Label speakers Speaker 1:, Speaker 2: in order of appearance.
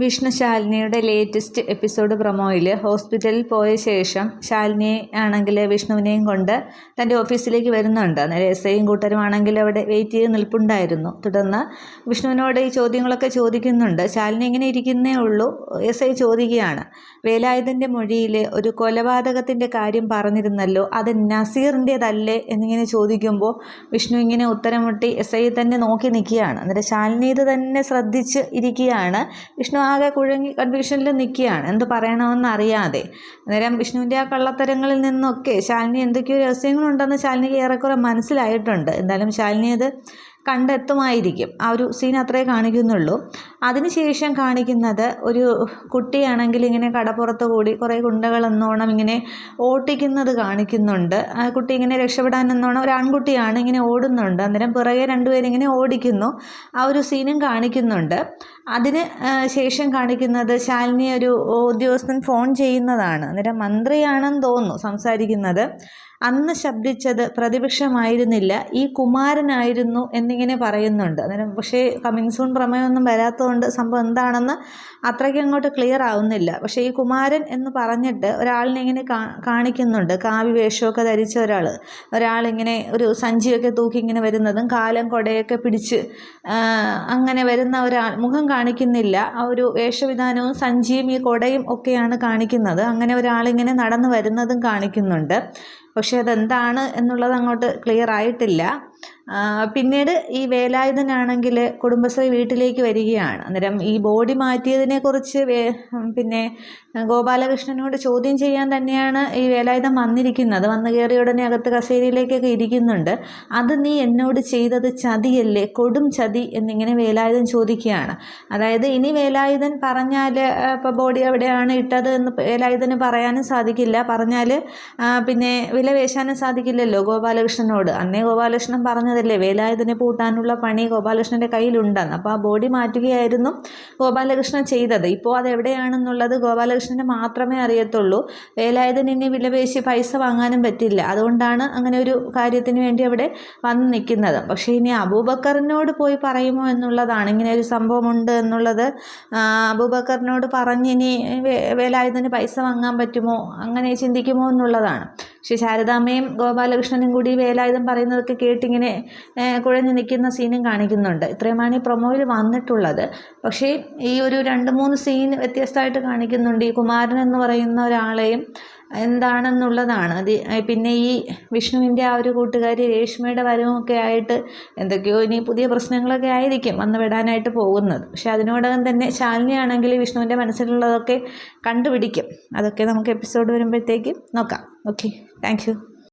Speaker 1: വിഷ്ണു ശാലിനിയുടെ latest episode പ്രൊമോയിൽ ഹോസ്പിറ്റലിൽ പോയ ശേഷം ശാലിനി ആണെങ്കിൽ വിഷ്ണുവിനെയും കൊണ്ട് തന്റെ ഓഫീസിലേക്ക് വരുന്നുണ്ട്. അന്നേരം എസ് ഐയും കൂട്ടരും ആണെങ്കിൽ അവിടെ വെയിറ്റ് ചെയ്ത് നിൽപ്പുണ്ടായിരുന്നു. തുടർന്ന് വിഷ്ണുവിനോട് ഈ ചോദ്യങ്ങളൊക്കെ ചോദിക്കുന്നുണ്ട്. ശാലിനി ഇങ്ങനെ ഇരിക്കുന്നേ ഉള്ളൂ. എസ് ഐ ചോദിക്കുകയാണ്. വേലായുധന്റെ മൊഴിയിൽ ഒരു കൊലപാതകത്തിന്റെ കാര്യം പറഞ്ഞിരുന്നല്ലോ. അത് നസീറിന്റേതല്ലേ എന്നിങ്ങനെ ചോദിക്കുമ്പോൾ വിഷ്ണു ഇങ്ങനെ ഉത്തരമുട്ടി എസ് ഐ തന്നെ നോക്കി നിൽക്കുകയാണ് അന്നേരം ശാലിനി ഇത് തന്നെ ശ്രദ്ധിച്ച് ഇരിക്കുകയാണ്. വിഷ്ണു ആകെ കുഴങ്ങി കൺഫ്യൂഷനിൽ നിൽക്കുകയാണ് എന്ത് പറയണമെന്ന് അറിയാതെ. അന്നേരം വിഷ്ണുവിന്റെ ആ കള്ളത്തരങ്ങളിൽ നിന്നൊക്കെ ശാലിനി എന്തൊക്കെയോ രഹസ്യങ്ങളുണ്ടെന്ന് ശാലിനിക്ക് ഏറെക്കുറെ മനസ്സിലായിട്ടുണ്ട്. എന്തായാലും ശാലിനി അത് കണ്ടെത്തുമായിരിക്കും. ആ ഒരു സീൻ അത്രേ കാണിക്കുന്നുള്ളൂ. അതിനുശേഷം കാണിക്കുന്നത് ഒരു കുട്ടിയാണെങ്കിൽ ഇങ്ങനെ കടപ്പുറത്ത് കൂടി കുറേ ഗുണ്ടകൾ എന്നോണം ഇങ്ങനെ ഓട്ടിക്കുന്നത് കാണിക്കുന്നുണ്ട്. ആ കുട്ടി ഇങ്ങനെ രക്ഷപ്പെടാൻ എന്നോണം ഒരു ആൺകുട്ടിയാണ് ഇങ്ങനെ ഓടുന്നുണ്ട്. അന്നേരം പിറകെ രണ്ടുപേരിങ്ങനെ ഓടിക്കുന്നു. ആ ഒരു സീനും കാണിക്കുന്നുണ്ട്. അതിന് ശേഷം കാണിക്കുന്നത് ശാലിനി ഒരു ഉദ്യോഗസ്ഥൻ ഫോൺ ചെയ്യുന്നതാണ്. അന്നേരം മന്ത്രിയാണെന്ന് തോന്നുന്നു സംസാരിക്കുന്നത്. അന്ന് ശബ്ദിച്ചത് പ്രതിപക്ഷമായിരുന്നില്ല. ഈ കുമാരനായിരുന്നു എന്നിങ്ങനെ പറയുന്നുണ്ട്. അന്നേരം പക്ഷേ കമ്മിങ് സൂൺ പ്രമേയമൊന്നും വരാത്തതുകൊണ്ട് സംഭവം എന്താണെന്ന് അത്രയ്ക്ക് അങ്ങോട്ട് ക്ലിയർ ആവുന്നില്ല. പക്ഷേ ഈ കുമാരൻ എന്ന് പറഞ്ഞിട്ട് ഒരാളിനെ ഇങ്ങനെ കാണിക്കുന്നുണ്ട്. കാവി വേഷമൊക്കെ ധരിച്ച ഒരാൾ ഒരാളിങ്ങനെ ഒരു സഞ്ചിയൊക്കെ തൂക്കി ഇങ്ങനെ വരുന്നതും കാലം കൊടയൊക്കെ പിടിച്ച് അങ്ങനെ വരുന്ന ഒരാൾ മുഖം കാണിക്കുന്നില്ല. ആ ഒരു വേഷവിധാനവും സഞ്ചിയും ഈ കൊടയും ഒക്കെയാണ് കാണിക്കുന്നത്. അങ്ങനെ ഒരാളിങ്ങനെ നടന്നു വരുന്നതും കാണിക്കുന്നുണ്ട്. പക്ഷേ അതെന്താണ് എന്നുള്ളത് അങ്ങോട്ട് ക്ലിയർ ആയിട്ടില്ല. പിന്നീട് ഈ വേലായുധനാണെങ്കിൽ കുടുംബശ്രീ വീട്ടിലേക്ക് വരികയാണ്. അന്നേരം ഈ ബോഡി മാറ്റിയതിനെക്കുറിച്ച് പിന്നെ ഗോപാലകൃഷ്ണനോട് ചോദ്യം ചെയ്യാൻ തന്നെയാണ് ഈ വേലായുധം വന്നിരിക്കുന്നത്. വന്നു കയറിയ ഉടനെ അകത്ത് കസേരയിലേക്കൊക്കെ ഇരിക്കുന്നുണ്ട്. അത് നീ എന്നോട് ചെയ്തത് ചതിയല്ലേ? കൊടും ചതി എന്നിങ്ങനെ വേലായുധൻ ചോദിക്കുകയാണ്. അതായത് ഇനി വേലായുധൻ പറഞ്ഞാൽ ഇപ്പോൾ ബോഡി എവിടെയാണ് ഇട്ടത് എന്ന് വേലായുധന് പറയാനും സാധിക്കില്ല. പറഞ്ഞാൽ പിന്നെ വില വേശാനും സാധിക്കില്ലല്ലോ ഗോപാലകൃഷ്ണനോട്. അന്നേ ഗോപാലകൃഷ്ണൻ പറഞ്ഞതല്ലേ വേലായുധനെ പൂട്ടാനുള്ള പണി ഗോപാലകൃഷ്ണന്റെ കയ്യിലുണ്ടെന്ന്. അപ്പോൾ ആ ബോഡി മാറ്റുകയായിരുന്നു ഗോപാലകൃഷ്ണൻ ചെയ്തത്. ഇപ്പോൾ അത് എവിടെയാണെന്നുള്ളത് ഗോപാലകൃഷ്ണന് മാത്രമേ അറിയത്തുള്ളൂ. വേലായുധന ഇനി വിലപേശി പൈസ വാങ്ങാനും പറ്റില്ല. അതുകൊണ്ടാണ് അങ്ങനെ ഒരു കാര്യത്തിന് വേണ്ടി അവിടെ വന്ന് നിൽക്കുന്നത്. പക്ഷേ ഇനി അബൂബക്കറിനോട് പോയി പറയുമോ എന്നുള്ളതാണ്. ഇങ്ങനെ ഒരു സംഭവമുണ്ട് എന്നുള്ളത് അബൂബക്കറിനോട് പറഞ്ഞിനി വേലായുധന് പൈസ വാങ്ങാൻ പറ്റുമോ അങ്ങനെ ചിന്തിക്കുമോ എന്നുള്ളതാണ്. പക്ഷേ ശാരദാമ്മയും ഗോപാലകൃഷ്ണനും കൂടി വേലായുധം പറയുന്നതൊക്കെ കേട്ടിങ്ങനെ കുഴഞ്ഞു നിൽക്കുന്ന സീനും കാണിക്കുന്നുണ്ട്. ഇത്രയുമാണ് ഈ പ്രൊമോയിൽ വന്നിട്ടുള്ളത്. പക്ഷേ ഈ ഒരു രണ്ട് മൂന്ന് സീൻ വ്യത്യസ്തമായിട്ട് കാണിക്കുന്നുണ്ട്. ഈ കുമാരൻ എന്ന് പറയുന്ന ഒരാളെയും എന്താണെന്നുള്ളതാണ്. അത് പിന്നെ ഈ വിഷ്ണുവിന്റെ ആ ഒരു കൂട്ടുകാരി രേഷ്മയുടെ വരവുമൊക്കെ ആയിട്ട് എന്തൊക്കെയോ ഇനി പുതിയ പ്രശ്നങ്ങളൊക്കെ ആയിരിക്കും വന്ന് വിടാനായിട്ട് പോകുന്നത്. പക്ഷെ അതിനോടകം തന്നെ ശാലിനിയാണെങ്കിൽ വിഷ്ണുവിന്റെ മനസ്സിലുള്ളതൊക്കെ കണ്ടുപിടിക്കും. അതൊക്കെ നമുക്ക് എപ്പിസോഡ് വരുമ്പോഴത്തേക്കും നോക്കാം. ഓക്കെ. താങ്ക്